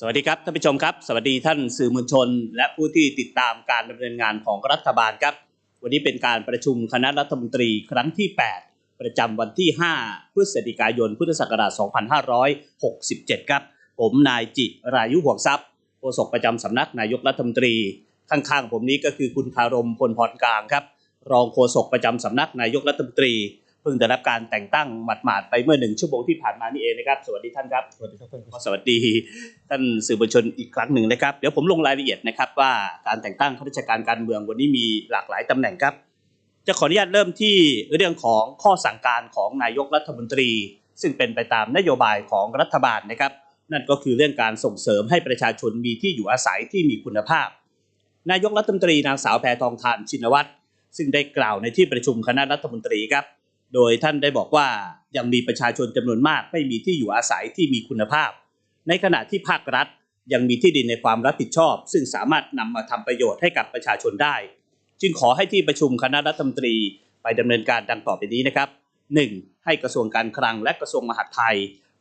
สวัสดีครับท่านผู้ชมครับ สวัสดีท่านสื่อมวลชน และผู้ที่ติดตามการดำเนินงานของรัฐบาลครับ วันนี้เป็นการประชุมคณะรัฐมนตรีครั้งที่ 8 ประจำวันที่ 5 พฤศจิกายน พุทธศักราช 2567 ครับ ผมนายจิรายุห่วงทรัพย์โฆษกประจำสำนักนายกรัฐมนตรี ข้างๆ ผมนี้ก็คือคุณคารมพลพรกลางครับ รองโฆษกประจำสำนักนายกรัฐมนตรี พิ่งได้รับการแต่งตั้งหมาดๆไปเมื่อหนึ่งชั่วโมงที่ผ่านมานี่เองนะครับ สวัสดีท่านครับ สวัสดีครับท่านก็สวัสดีท่านสื่อมวลชนอีกครั้งหนึ่งนะครับ เดี๋ยวผมลงรายละเอียดนะครับว่าการแต่งตั้งข้าราชการการเมืองวันนี้มีหลากหลายตำแหน่งครับ จะขออนุญาตเริ่มที่เรื่องของข้อสั่งการของนายกรัฐมนตรี ซึ่งเป็นไปตามนโยบายของรัฐบาลนะครับ นั่นก็คือเรื่องการส่งเสริมให้ประชาชนมีที่อยู่อาศัยที่มีคุณภาพ นายกรัฐมนตรีนางสาวแพทองทานชินวัตรซึ่งได้กล่าวในที่ประชุมคณะรัฐมนตรีครับ โดยท่านได้บอกว่ายังมีประชาชนจำนวนมากไม่มีที่อยู่อาศัยที่มีคุณภาพ ในขณะที่ภาครัฐยังมีที่ดินในความรับผิดชอบ ซึ่งสามารถนำมาทำประโยชน์ให้กับประชาชนได้ จึงขอให้ที่ประชุมคณะรัฐมนตรีไปดำเนินการดังต่อไปนี้นะครับ 1. ให้กระทรวงการคลังและกระทรวงมหาดไทย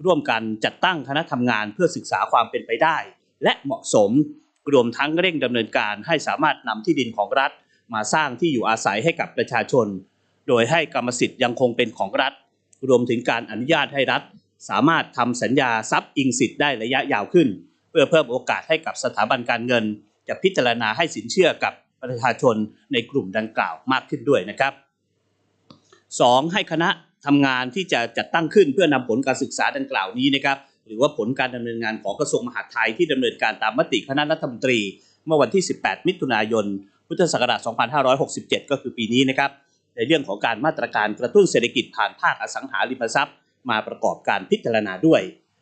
ร่วมกันจัดตั้งคณะทำงานเพื่อศึกษาความเป็นไปได้ และเหมาะสมรวมทั้งเร่งดำเนินการให้สามารถนำที่ดินของรัฐ มาสร้างที่อยู่อาศัยให้กับประชาชน โดยให้กรรมสิทธิ์ยังคงเป็นของรัฐ รวมถึงการอนุญาตให้รัฐ สามารถทำสัญญาทรัพย์อิงสิทธิ์ได้ระยะยาวขึ้น เพื่อเพิ่มโอกาสให้กับสถาบันการเงิน จะพิจารณาให้สินเชื่อกับประชาชนในกลุ่มดังกล่าวมากขึ้นด้วยนะครับ 2. ให้คณะทำงานที่จะจัดตั้งขึ้นเพื่อนำผลการศึกษาดังกล่าวนี้นะครับหรือว่าผลการดำเนินงานของกระทรวงมหาดไทยที่ดำเนินการตามมติคณะรัฐมนตรี เมื่อวันที่ 18 มิถุนายน พุทธศักราช 2567 ก็คือปีนี้นะครับ ในเรื่องของการมาตรการกระตุ้นเศรษฐกิจผ่านภาคอสังหาริมทรัพย์ มาประกอบการพิจารณาด้วย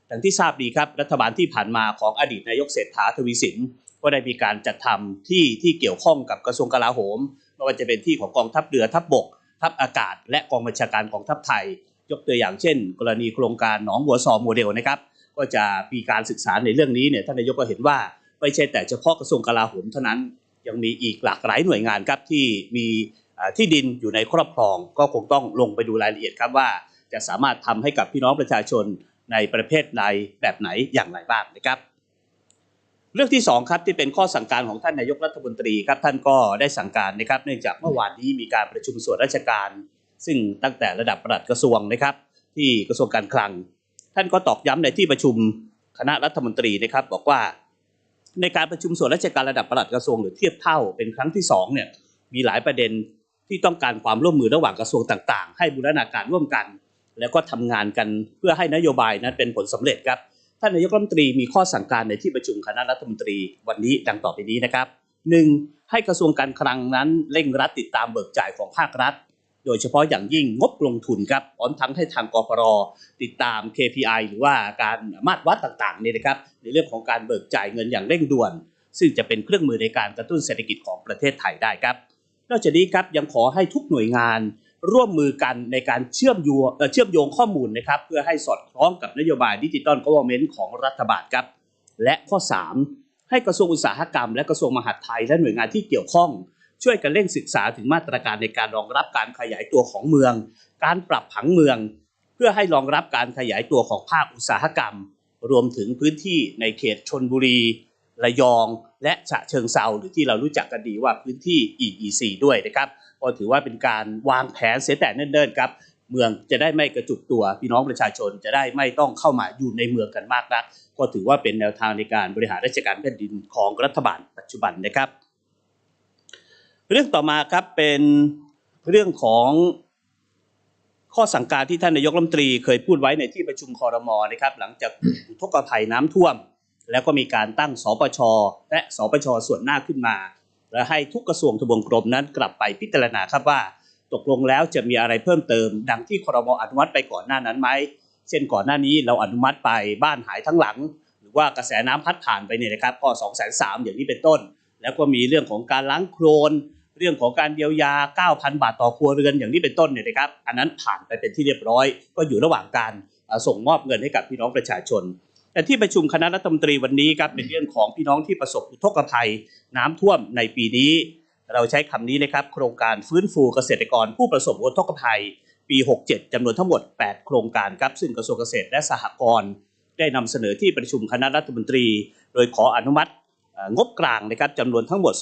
ดังที่ทราบดีครับรัฐบาลที่ผ่านมาของอดีตนายกเศรษฐาทวีสินก็ได้มีการจัดทำที่ที่เกี่ยวข้องกับกระทรวงกลาโหมไม่ว่าจะเป็นที่ของกองทัพเรือทัพบกทัพอากาศ และกองบัญชาการของทัพไทย ยกตัวอย่างเช่น กรณีโครงการหนองบัวซอโมเดลนะครับก็จะมีการศึกษาในเรื่องนี้เนี่ยท่านนายกก็เห็นว่าไม่ใช่แต่เฉพาะกระทรวงกลาโหมเท่านั้นยังมีอีกหลากหลายหน่วยงานครับที่มี ที่ดินอยู่ในครอบครอง ก็คงต้องลงไปดูรายละเอียดครับว่า จะสามารถทำให้กับพี่น้องประชาชนในประเภทใดแบบไหนอย่างไรบ้างนะครับ เรื่องที่สองครับที่เป็นข้อสั่งการของท่านนายกรัฐมนตรีครับท่านก็ได้สั่งการนะครับ เนื่องจากเมื่อวานนี้มีการประชุมส่วนราชการ ซึ่งตั้งแต่ระดับปลัดกระทรวงนะครับ ที่กระทรวงการคลัง ท่านก็ตอกย้ำในที่ประชุมคณะรัฐมนตรีนะครับบอกว่าในการประชุมส่วนราชการระดับปลัดกระทรวงหรือเทียบเท่าเป็นครั้งที่สองเนี่ยมีหลายประเด็น ที่ต้องการความร่วมมือระหว่างกระทรวงต่างๆ ให้บูรณาการร่วมกัน แล้วก็ทำงานกันเพื่อให้นโยบายนั้นเป็นผลสำเร็จครับท่านนายกรัฐมนตรีมีข้อสั่งการในที่ประชุมคณะรัฐมนตรีวันนี้ดังต่อไปนี้นะครับ 1. ให้กระทรวงการคลังนั้นเร่งรัดติดตามเบิกจ่ายของภาครัฐ โดยเฉพาะอย่างยิ่งงบลงทุนครับพร้อมทั้งให้ทางกรพรติดตาม KPI หรือว่าการมาตรวัดต่างๆเนี่ยนะครับในเรื่องของการเบิกจ่ายเงินอย่างเร่งด่วน ซึ่งจะเป็นเครื่องมือในการกระตุ้นเศรษฐกิจของประเทศไทยได้ครับ นอกจากนี้ครับยังขอให้ทุกหน่วยงานร่วมมือกันในการเชื่อมโยงเชื่อมโยงข้อมูลนะครับ เพื่อให้สอดคล้องกับนโยบายดิจิตอลก v ว r n เมนต์ของรัฐบาลครับ และข้อ 3 ให้กระทรวงอุตสาหกรรม และกระทรวงมหาดไทยและหน่วยงานที่เกี่ยวข้อง ช่วยกันเร่งศึกษาถึงมาตรการในการรองรับการขยายตัวของเมือง การปรับผังเมือง เพื่อให้รองรับการขยายตัวของภาคอุตสาหกรรม รวมถึงพื้นที่ในเขตชนบุรี ระยอง และฉะเชิงเซาหรือที่เรารู้จักกันดีว่าพื้นที่ EEC ด้วยนะครับก็ถือว่าเป็นการวางแผนเสียแต่เนิ่นๆครับเมืองจะได้ไม่กระจุกตัวพี่น้องประชาชนจะได้ไม่ต้องเข้ามาอยู่ในเมืองกันมากนัก ก็ถือว่าเป็นแนวทางในการบริหารราชการแผ่นดินของรัฐบาลปัจจุบันนะครับ เรื่องต่อมาครับเป็นเรื่องของข้อสั่งการที่ท่านนายกรัฐมนตรีเคยพูดไว้ในที่ประชุมคอรมอนะครับหลังจากอุทกภัยน้ำท่วม แล้วก็มีการตั้งสปช และสปช ส่วนหน้าขึ้นมา และให้ทุกกระทรวงทบวงกรมนั้นกลับไปพิจารณาครับว่า ตกลงแล้วจะมีอะไรเพิ่มเติม ดังที่ครมอนุมัติไปก่อนหน้านั้นไหมเช่นก่อนหน้านี้เราอนุมัติไปบ้านหายทั้งหลัง หรือว่ากระแสน้ำพัดผ่านไปเนี่ยนะครับก็2 3 0 0 0อย่างนี้เป็นต้น แล้วก็มีเรื่องของการล้างโคลนเรื่องของการเยียวยา 9,000 บาทต่อครัวเรือนอย่างนี้เป็นต้นเนี่ยนะครับ อันนั้นผ่านไปเป็นที่เรียบร้อย ก็อยู่ระหว่างการส่งมอบเงินให้กับพี่น้องประชาชน แต่ที่ประชุมคณะรัฐมนตรีวันนี้ครับเป็นเรื่องของพี่น้องที่ประสบอุทกภัยน้ำท่วมในปีนี้ เราใช้คำนี้นะครับโครงการฟื้นฟูเกษตรกรผู้ประสบอุทกภัย ปี 67จำนวนทั้งหมด 8 โครงการครับซึ่งกระทรวงเกษตรและสหกรณ์ได้นำเสนอที่ประชุมคณะรัฐมนตรี โดยขออนุมัติเอ่องบกลางนะครับจำนวนทั้งหมด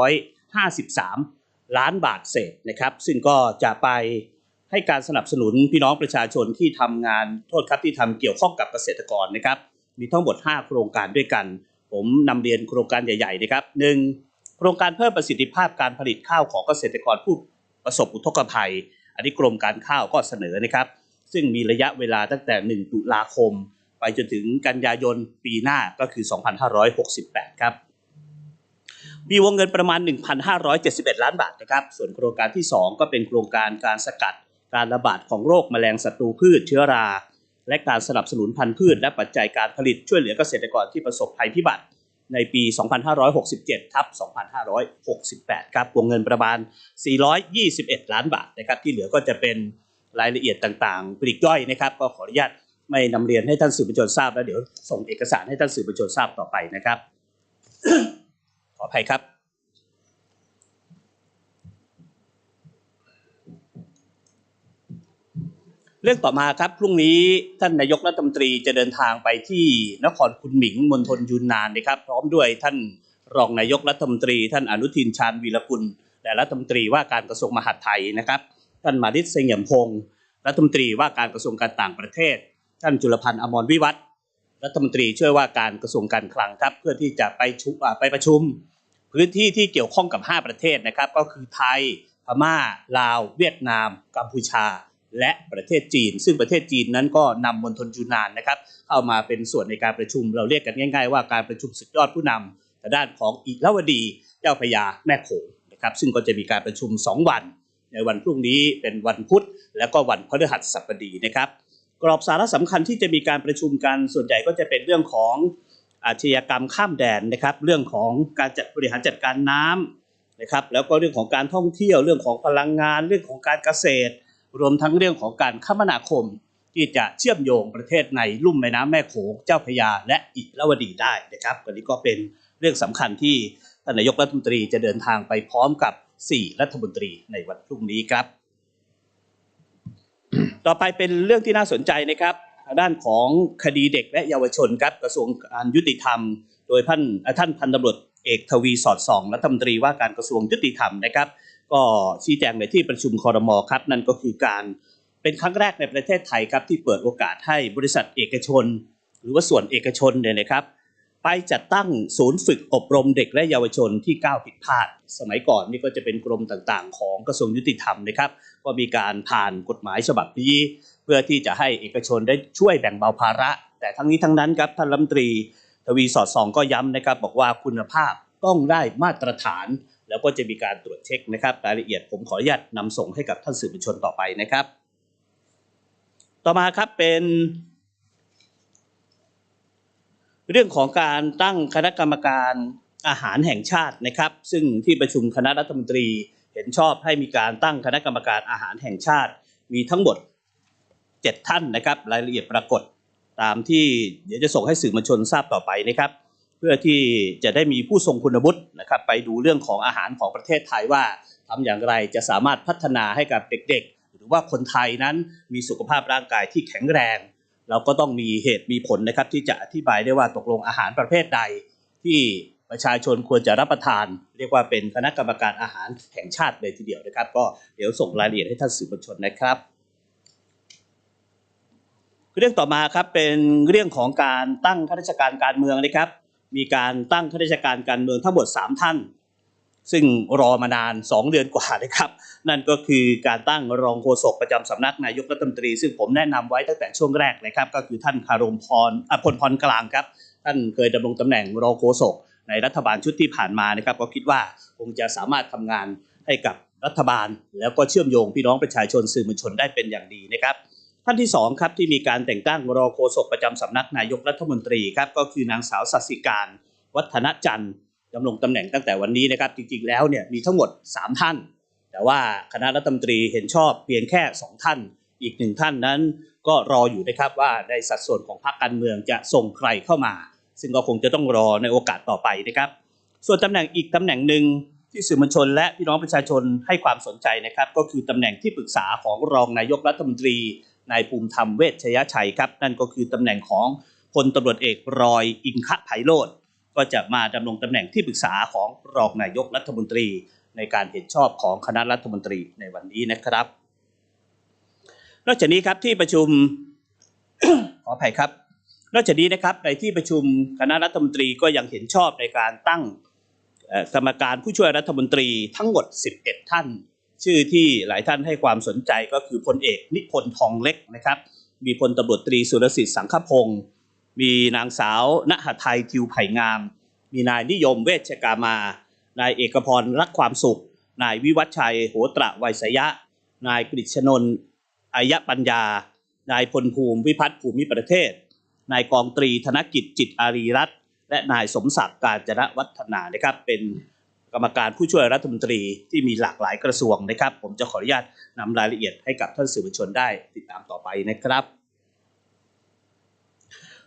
2,553 ล้านบาทเศษนะครับ ซึ่งก็จะไป ให้การสนับสนุนพี่น้องประชาชนที่ทำงานโทษครับที่ทำเกี่ยวข้องกับเกษตรกรนะครับ มีทั้งหมด 5 โครงการด้วยกัน ผมนำเรียนโครงการใหญ่ๆนะครับหนึ่งโครงการเพิ่มประสิทธิภาพการผลิตข้าวของเกษตรกรผู้ประสบอุทกภัย อันนี้กรมการข้าวก็เสนอนะครับ ซึ่งมีระยะเวลาตั้งแต่ 1 ตุลาคม ไปจนถึงกันยายนปีหน้าก็คือ 2568 ครับมีวงเงินประมาณ 1,571 ล้านบาทนะครับ ส่วนโครงการที่ 2 ก็เป็นโครงการการสกัด การระบาดของโรคแมลงศัตรูพืชเชื้อรา และการสนับสนุนพันธุ์พืช และปัจจัยการผลิตช่วยเหลือเกษตรกรที่ประสบภัยพิบัติ ในปี 2567 ทับ 2568 ครับวงเงินประมาณ 421 ล้านบาทนะครับที่เหลือก็จะเป็นรายละเอียดต่างๆปลีกย่อยนะครับ ก็ขออนุญาตไม่นำเรียนให้ท่านสื่อมวลชนทราบแล้วเดี๋ยวส่งเอกสารให้ท่านสื่อมวลชนทราบต่อไปนะครับ ขออภัยครับ เรื่องต่อมาครับพรุ่งนี้ท่านนายกรัฐมนตรีจะเดินทางไปที่นครคุนหมิงมณฑลยูนนานนะครับ พร้อมด้วยท่านรองนายกรัฐมนตรี ท่านอนุทินชาญวีรกุลและรัฐมนตรีว่าการกระทรวงมหาดไทยนะครับ ท่านมานิตเสงี่ยมพงศ์รัฐมนตรีว่าการกระทรวงการต่างประเทศ ท่านจุลพันธ์อมรวิวัฒรัฐมนตรีช่วยว่าการกระทรวงการคลังครับ เพื่อที่จะไปชุอ่าไปประชุม พื้นที่ที่เกี่ยวข้องกับ 5 ประเทศนะครับ ก็คือไทยพม่าลาว เวียดนาม กัมพูชา และประเทศจีน ซึ่งประเทศจีนนั้นก็นำมณฑลยูนานนะครับเข้ามาเป็นส่วนในการประชุม เราเรียกกันง่าย ๆ ว่าการประชุมสุดยอดผู้นำทางด้านของอิรวดี เจ้าพยาแม่โขงนะครับซึ่งก็จะมีการประชุม 2 วัน ในวันพรุ่งนี้เป็นวันพุธ และก็วันพฤหัสบดีนะครับกรอบสาระสำคัญที่จะมีการประชุมกันส่วนใหญ่ก็จะเป็นเรื่องของอาชญากรรมข้ามแดนนะครับเรื่องของการจัดบริหารจัดการน้ำนะครับแล้วก็เรื่องของการท่องเที่ยวเรื่องของพลังงานเรื่องของการเกษตร รวมทั้งเรื่องของการคมนาคมที่จะเชื่อมโยงประเทศในลุ่มแม่น้ำแม่โขงเจ้าพยาและอิระวดีได้นะครับวันนี้ก็เป็นเรื่องสำคัญที่ท่านนายกรัฐมนตรีจะเดินทางไปพร้อมกับ 4 รัฐมนตรีในวันพรุ่งนี้ครับ ต่อไปเป็นเรื่องที่น่าสนใจนะครับด้านของคดีเด็กและเยาวชนครับกระทรวงการยุติธรรม โดยท่านท่านพันตำรวจเอกทวีสอดส่องรัฐมนตรีว่าการกระทรวงยุติธรรมนะครับ ก็ชี้แจงในที่ประชุมคอรมอครับ นั่นก็คือการเป็นครั้งแรกในประเทศไทยครับที่เปิดโอกาสให้บริษัทเอกชน หรือว่าส่วนเอกชนเนี่ยนะครับไปจัดตั้งศูนย์ฝึกอบรมเด็กและเยาวชนที่ก้าวผิดพลาด สมัยก่อนนี่ก็จะเป็นกรมต่างๆ ของกระทรวงยุติธรรมนะครับ ก็มีการผ่านกฎหมายฉบับนี้ เพื่อที่จะให้เอกชนได้ช่วยแบ่งเบาภาระ แต่ทั้งนี้ทั้งนั้นครับท่านรัฐมนตรี ทวีสอดส่องก็ย้ำนะครับ บอกว่าคุณภาพต้องได้มาตรฐาน แล้วก็จะมีการตรวจเช็คนะครับรายละเอียดผมขออนุญาตนำส่งให้กับท่านสื่อมวลชนต่อไปนะครับ ต่อมาครับเป็น เรื่องของการตั้งคณะกรรมการอาหารแห่งชาตินะครับ ซึ่งที่ประชุมคณะรัฐมนตรีเห็นชอบให้มีการตั้งคณะกรรมการอาหารแห่งชาติ มีทั้งหมด 7 ท่านนะครับ รายละเอียดปรากฏตามที่เดี๋ยวจะส่งให้สื่อมวลชนทราบต่อไปนะครับ พื่อที่จะได้มีผู้ทรงคุณวุฒินะครับไปดูเรื่องของอาหารของประเทศไทยว่าทำอย่างไรจะสามารถพัฒนาให้กับเด็กๆ หรือว่าคนไทยนั้นมีสุขภาพร่างกายที่แข็งแรง เราก็ต้องมีเหตุมีผลนะครับที่จะอธิบายได้ว่าตกลงอาหารประเภทใด ที่ประชาชนควรจะรับประทาน เรียกว่าเป็นคณะกรรมการอาหารแห่งชาติเลยทีเดียวนะครับ ก็เดี๋ยวส่งรายละเอียดให้ท่านสื่อมวลชนนะครับเรื่องต่อมาครับเป็นเรื่องของการตั้งข้าราชการการเมืองนะครับ มีการตั้งข้าราชการการเมืองทั้งหมด 3 ท่าน ซึ่งรอมานาน 2 เดือนกว่านะครับ นั่นก็คือการตั้งรองโฆษกประจำสำนักนายกรัฐมนตรี ซึ่งผมแนะนำไว้ตั้งแต่ช่วงแรกนะครับ ก็คือท่านคารมพรอพลพรกลางครับ ท่านเคยดำรงตำแหน่งรองโฆษกในรัฐบาลชุดที่ผ่านมานะครับ ก็คิดว่าคงจะสามารถทำงานให้กับรัฐบาล แล้วก็เชื่อมโยงพี่น้องประชาชนสื่อมวลชนได้เป็นอย่างดีนะครับ ท่านที่สองครับที่มีการแต่งตั้งรอโฆษกประจำสำนักนายกรัฐมนตรีครับก็คือนางสาวสัสิการ วัฒนจันทร์ดำรงตำแหน่งตั้งแต่วันนี้นะครับจริงๆแล้วเนี่ยมีทั้งหมด 3 ท่าน แต่ว่าคณะรัฐมนตรีเห็นชอบเพียงแค่ 2 ท่าน อีกหนึ่งท่านนั้น ก็รออยู่นะครับว่าในสัดส่วนของพรรคการเมืองจะส่งใครเข้ามา ซึ่งก็คงจะต้องรอในโอกาสต่อไปนะครับ ส่วนตำแหน่งอีกตำแหน่งหนึ่งที่สื่อมวลชน และพี่น้องประชาชนให้ความสนใจนะครับก็คือตำแหน่งที่ปรึกษาของรองนายกรัฐมนตรี นายภูมิธรรมเวชยชัยครับ นั่นก็คือตำแหน่งของพลตำรวจเอกรอยอิงคะไพโรธก็จะมาดำรงตำแหน่งที่ปรึกษาของรองนายกรัฐมนตรี ในการเห็นชอบของคณะรัฐมนตรีในวันนี้นะครับ นอกจากนี้ครับที่ประชุมขออภัยครับ นอกจากนี้นะครับในที่ประชุมคณะรัฐมนตรีก็ยังเห็นชอบในการตั้งกรรมการผู้ช่วยรัฐมนตรีทั้งหมด 11 ท่าน ชื่อที่หลายท่านให้ความสนใจก็คือพลเอกนิพนธ์ทองเล็กนะครับ มีพลตำรวจตรีสุรสิทธิ์สังคพงศ์มีนางสาวณหทัยทิวไผ่งาม มีนายนิยมเวชกามานายเอกพรรักความสุข นายวิวัฒชัย โหตระไวยสยะ นายกฤษณนท์อายะปัญญา นายพลภูมิวิพัฒน์ภูมิประเทศ นายกองตรีธนกิจจิตอารีรัตน์และนายสมศักดิ์การจนะวัฒนานะครับเป็น กรรมการผู้ช่วยรัฐมนตรีที่มีหลากหลายกระทรวงนะครับ ผมจะขออนุญาตนำรายละเอียดให้กับท่านสื่อมวลชนได้ติดตามต่อไปนะครับ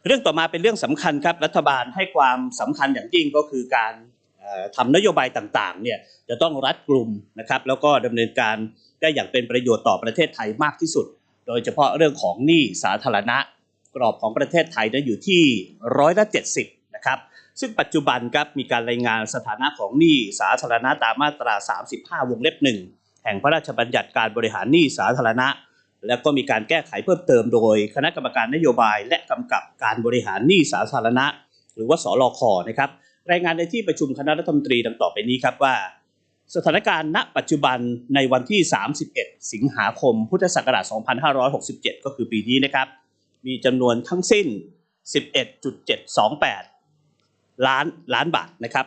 เรื่องต่อมาเป็นเรื่องสำคัญครับรัฐบาลให้ความสำคัญอย่างยิ่งก็คือการเอ่อทำนโยบายต่างๆเนี่ยจะต้องรัดกลุ่มนะครับ แล้วก็ดำเนินการได้อย่างเป็นประโยชน์ต่อประเทศไทยมากที่สุด โดยเฉพาะเรื่องของหนี้สาธารณะ กรอบของประเทศไทยนั้นอยู่ที่ร้อยละ70นะครับ ซึ่งปัจจุบันครับมีการรายงานสถานะของหนี้สาธารณะตามมาตรา 35 วงเล็บหนึ่งแห่งพระราชบัญญัติการบริหารหนี้สาธารณะ แล้วก็มีการแก้ไขเพิ่มเติมโดย คณะกรรมการนโยบาย และกำกับการบริหารหนี้สาธารณะ หรือว่าสลคนะครับรายงานในที่ประชุมคณะรัฐมนตรีดังต่อไปนี้ครับว่า สถานการณ์ณปัจจุบันในวันที่ 31 สิงหาคม พุทธศักราช 2567 ก็คือปีนี้นะครับ มีจำนวนทั้งสิ้น 11.728 ล้านล้านบาทนะครับ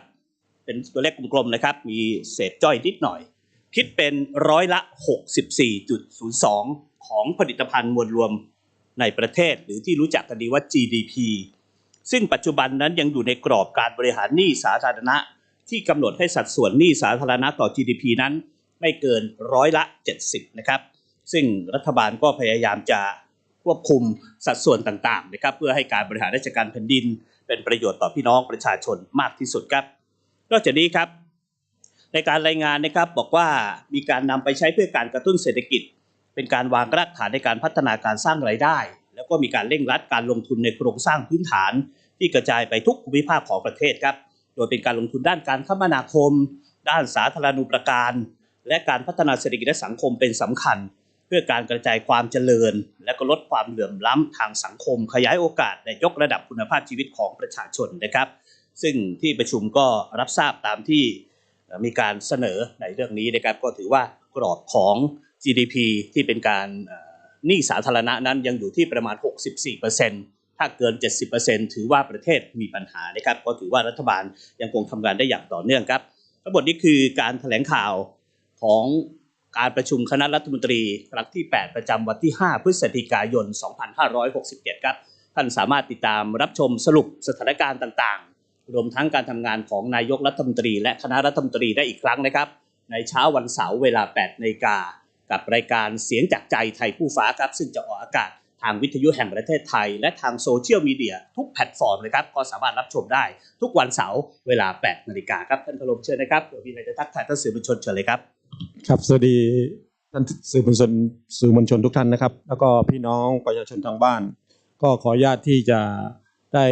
เป็นตัวเลขกลมๆนะครับ มีเศษจ้อยนิดหน่อย คิดเป็นร้อยละ 64.02 ของผลิตภัณฑ์มวลรวมในประเทศ หรือที่รู้จักกันดีว่า GDP ซึ่งปัจจุบันนั้นยังอยู่ในกรอบการบริหารหนี้สาธารณะ ที่กำหนดให้สัดส่วนหนี้สาธารณะต่อ GDP นั้นไม่เกินร้อยละ 70 นะครับ ซึ่งรัฐบาลก็พยายามจะควบคุมสัดส่วนต่างๆนะครับเพื่อให้การบริหารราชการแผ่นดิน เป็นประโยชน์ต่อพี่น้องประชาชนมากที่สุดครับ นอกจากนี้ครับ ในการรายงานนะครับบอกว่ามีการนำไปใช้เพื่อการกระตุ้นเศรษฐกิจ เป็นการวางรากฐานในการพัฒนาการสร้างรายได้ แล้วก็มีการเร่งรัดการลงทุนในโครงสร้างพื้นฐาน ที่กระจายไปทุกภูมิภาคของประเทศครับ โดยเป็นการลงทุนด้านการคมนาคม ด้านสาธารณูปการ และการพัฒนาเศรษฐกิจและสังคมเป็นสำคัญ พื่อการกระจายความเจริญ และก็ลดความเหลื่อมล้ำทางสังคม ขยายโอกาสและยกระดับคุณภาพชีวิตของประชาชนนะครับ ซึ่งที่ประชุมก็รับทราบตามที่มีการเสนอในเรื่องนี้นะครับก็ถือว่ากรอบของ GDP ที่เป็นการหนี้สาธารณะนั้นยังอยู่ที่ประมาณ 64%ถ้าเกิน 70%ถือว่าประเทศมีปัญหานะครับ ก็ถือว่ารัฐบาลยังคงทำงานได้อย่างต่อเนื่องครับ ทั้งหมดนี้คือการแถลงข่าวของ การประชุมคณะรัฐมนตรีครั้งที่ 8 ประจำวันที่ 5 พฤศจิกายน 2567 ครับ ท่านสามารถติดตามรับชมสรุปสถานการณ์ต่างๆ รวมทั้งการทำงานของนายกรัฐมนตรีและคณะรัฐมนตรีได้อีกครั้งนะครับ ในเช้าวันเสาร์เวลา 8นาฬิกา กับรายการเสียงจากใจไทยผู้ฟ้าครับ ซึ่งจะออกอากาศทางวิทยุแห่งประเทศไทย และทางโซเชียลมีเดียทุกแพลตฟอร์มเลยครับ ก็สามารถรับชมได้ทุกวันเสาร์เวลา 8 นาฬิกาครับ ท่านพลมเชิญนะครับเดี๋ยวมีอะไรจะทักทายท่านสื่อมวลชนเชิญเลยครับ ครับสวัสดีท่านสื่อมวลชนสื่อมวลชนทุกท่านนะครับ แล้วก็พี่น้องประชาชนทางบ้าน ก็ขออนุญาตที่จะได้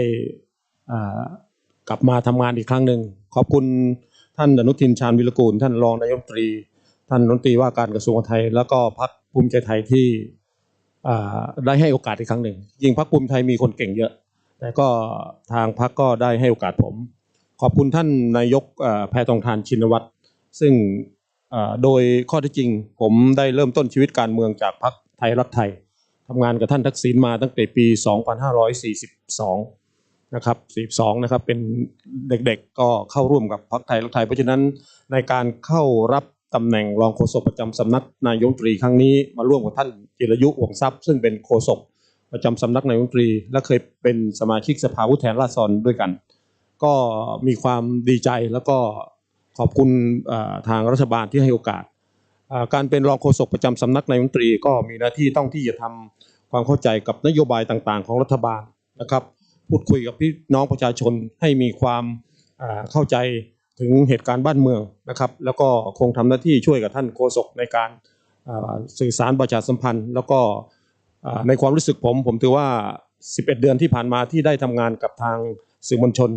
กลับมาทำงานอีกครั้งหนึ่งขอบคุณท่านอนุทินชาญวิรกูล ท่านรองนายกตรี ท่านรัฐมนตรีว่าการกระทรวงไทย แล้วก็พรรคภูมิใจไทยที่ได้ให้โอกาสอีกครั้งหนึ่งยิ่งพรรคภูมิใจไทยมีคนเก่งเยอะ แต่ก็ทางพรรคก็ได้ให้โอกาสผม ขอบคุณท่านนายกแพทองทานชินวัตรซึ่ง โดยข้อเที่จริง ผมได้เริ่มต้นชีวิตการเมืองจากพรรคไทยรักไทยทำงานกับท่านทักษิณมาตั้งแต่ปี 2542 นะครับ 42 นะครับ เป็นเด็กๆ ก็เข้าร่วมกับพรรคไทยรักไทย เพราะฉะนั้นในการเข้ารับตำแหน่งรองโฆษกประจำสำนักนายกรัฐมนตรีครั้งนี้มาร่วมกับท่านจิรยุวงทรัพย์ ซึ่งเป็นโฆษกประจำสำนักนายกรัฐมนตรี และเคยเป็นสมาชิกสภาผู้แทนราษฎรด้วยกัน ก็มีความดีใจแล้วก็ ขอบคุณทางรัฐบาลที่ให้โอกาส การเป็นรองโฆษกประจำสำนักนายมนตรีก็มีหน้าที่ต้องที่จะทำความเข้าใจกับนโยบายต่างๆ ของรัฐบาลนะครับ พูดคุยกับพี่น้องประชาชนให้มีความเข้าใจถึงเหตุการณ์บ้านเมืองนะครับ แล้วก็คงทำหน้าที่ช่วยกับท่านโฆษกในการสื่อสารประชาสัมพันธ์ แล้วก็ในความรู้สึกผม ผมถือว่า 11 เดือนที่ผ่านมาที่ได้ทำงานกับทางสื่อมวลชน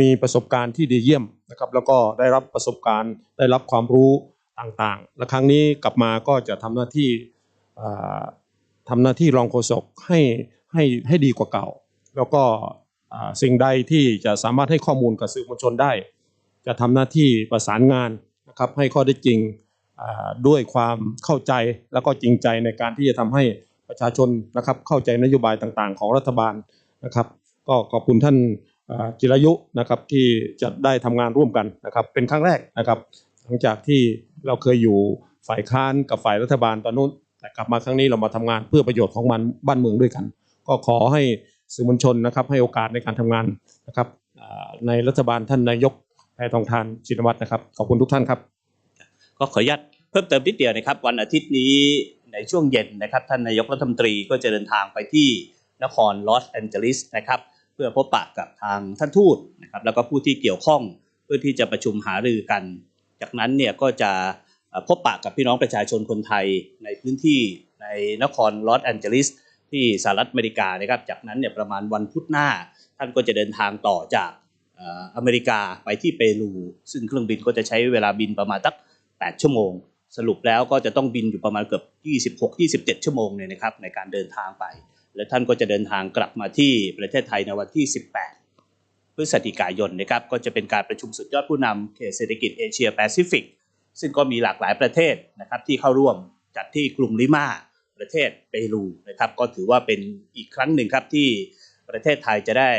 มีประสบการณ์ที่ดีเยี่ยมนะครับแล้วก็ได้รับประสบการณ์ได้รับความรู้ต่างๆ และครั้งนี้กลับมาก็จะทำหน้าที่อ่าทำหน้าที่รองโฆษกให้ให้ให้ดีกว่าเก่า แล้วก็สิ่งใดที่จะสามารถให้ข้อมูลกับสื่อมวลชนได้ จะทำหน้าที่ประสานงานนะครับให้ข้อได้จริงด้วยความเข้าใจแล้วก็จริงใจในการที่จะทำให้ประชาชนนะครับเข้าใจนโยบายต่างๆ ของรัฐบาลนะครับ ก็ขอบคุณท่าน จิรายุนะครับที่จะได้ทำงานร่วมกันนะครับเป็นครั้งแรกนะครับ หลังจากที่เราเคยอยู่ฝ่ายค้านกับฝ่ายรัฐบาลตอนนู้น แต่กลับมาครั้งนี้เรามาทำงานเพื่อประโยชน์ของมันบ้านเมืองด้วยกัน ก็ขอให้สื่อมวลชนนะครับให้โอกาสในการทำงานนะครับในรัฐบาลท่านนายกแพทองทานชินวัตรนะครับขอบคุณทุกท่านครับ ก็ขออนุญาตเพิ่มเติมนิดเดียวนะครับ วันอาทิตย์นี้ในช่วงเย็นนะครับ ท่านนายกรัฐมนตรีก็จะเดินทางไปที่นครลอสแอนเจลิสนะครับ เพื่อพบปะกับทางท่านทูตนะครับแล้วก็ผู้ที่เกี่ยวข้องเพื่อที่จะประชุมหารือกัน จากนั้นเนี่ยก็จะพบปะกับพี่น้องประชาชนคนไทยในพื้นที่ในนครลอสแอนเจลิสที่สหรัฐอเมริกานะครับ จากนั้นเนี่ยประมาณวันพุธหน้า ท่านก็จะเดินทางต่อจากเอ่ออเมริกาไปที่เปรู ซึ่งเครื่องบินก็จะใช้เวลาบินประมาณสัก 8 ชั่วโมง สรุปแล้วก็จะต้องบินอยู่ประมาณเกือบ 26-27 ชั่วโมงเนี่ยนะครับในการเดินทางไป และท่านก็จะเดินทางกลับมาที่ประเทศไทยในวันที่ 18 พฤศจิกายนนะครับก็จะเป็นการประชุมสุดยอดผู้นำเขตเศรษฐกิจเอเชียแปซิฟิกซึ่งก็มีหลากหลายประเทศนะครับที่เข้าร่วมจัดที่กรุงลิมาประเทศเปรูนะครับก็ถือว่าเป็นอีกครั้งหนึ่งครับที่ประเทศไทยจะได้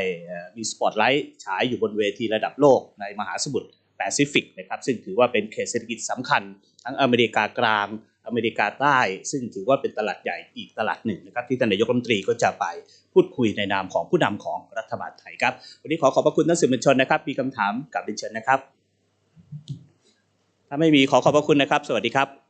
มีสปอตไลท์ฉายอยู่บนเวทีระดับโลกในมหาสมุทรแปซิฟิกนะครับซึ่งถือว่าเป็นเขตเศรษฐกิจสำคัญทั้งอเมริกากลาง อเมริกาใต้ ซึ่งถือว่าเป็นตลาดใหญ่อีกตลาดหนึ่งนะครับที่ท่านนายกรัฐมนตรีก็จะไปพูดคุยในนามของผู้นำของรัฐบาลไทยครับ วันนี้ขอขอบพระคุณท่านสื่อมวลชนนะครับ มีคำถามกับดิฉันนะครับ ถ้าไม่มีขอขอบพระคุณนะครับ สวัสดีครับ